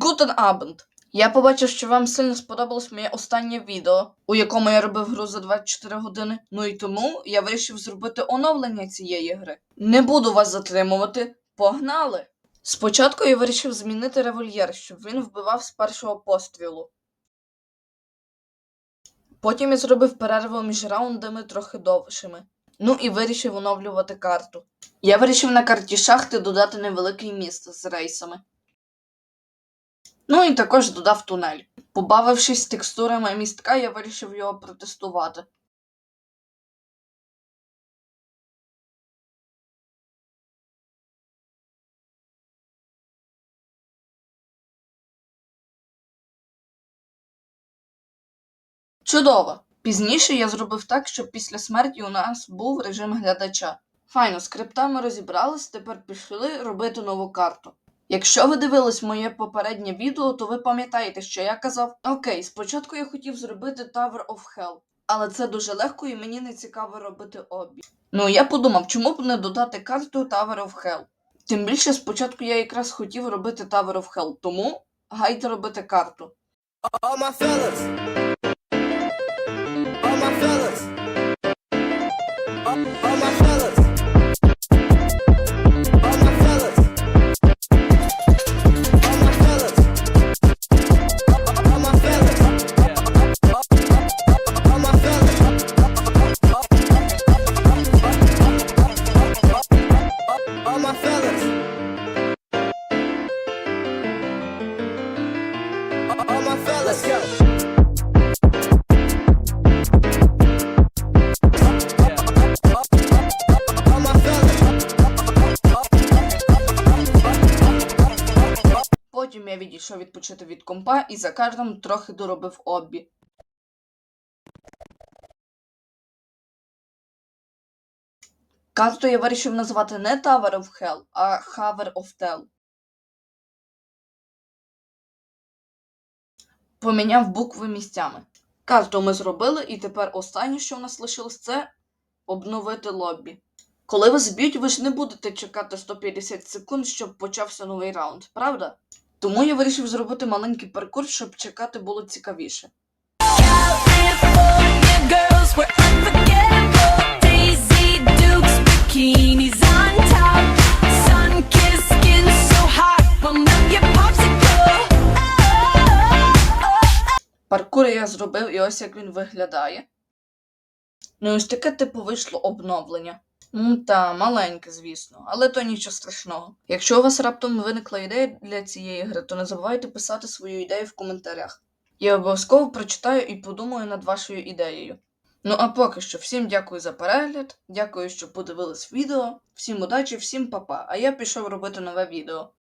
Гутен Abend. Я побачив, що вам сильно сподобалось моє останнє відео, у якому я робив гру за 24 години. Ну і тому я вирішив зробити оновлення цієї гри. Не буду вас затримувати. Погнали! Спочатку я вирішив змінити револьєр, щоб він вбивав з першого пострілу. Потім я зробив перерву між раундами трохи довшими. Ну і вирішив оновлювати карту. Я вирішив на карті шахти додати невеликий міст з рейсами. Ну і також додав тунель. Побавившись текстурами містка, я вирішив його протестувати. Чудово! Пізніше я зробив так, щоб після смерті у нас був режим глядача. Файно, з криптами розібрались, тепер пішли робити нову карту. Якщо ви дивились моє попереднє відео, то ви пам'ятаєте, що я казав: Окей, спочатку я хотів зробити Tower of Hell, але це дуже легко і мені не цікаво робити обі. Ну я подумав, чому б не додати карту Tower of Hell. Тим більше спочатку я якраз хотів робити Tower of Hell, тому гайде робити карту. All my fellas. Let's go. Потім я відійшов відпочити від компа і за кадром трохи доробив обі. Карту я вирішив назвати не Tower of Hell, а Haver of Tell. Поміняв букви місцями. Карту ми зробили, і тепер останнє, що в нас лишилось, це обновити лобі. Коли вас б'ють, ви ж не будете чекати 150 секунд, щоб почався новий раунд, правда? Тому я вирішив зробити маленький паркур, щоб чекати було цікавіше. Паркур я зробив, і ось як він виглядає. Ну і ось таке типу вийшло обновлення. Ну та, маленьке, звісно, але то нічого страшного. Якщо у вас раптом виникла ідея для цієї гри, то не забувайте писати свою ідею в коментарях. Я обов'язково прочитаю і подумаю над вашою ідеєю. Ну а поки що, всім дякую за перегляд, дякую, що подивились відео, всім удачі, всім па-па, а я пішов робити нове відео.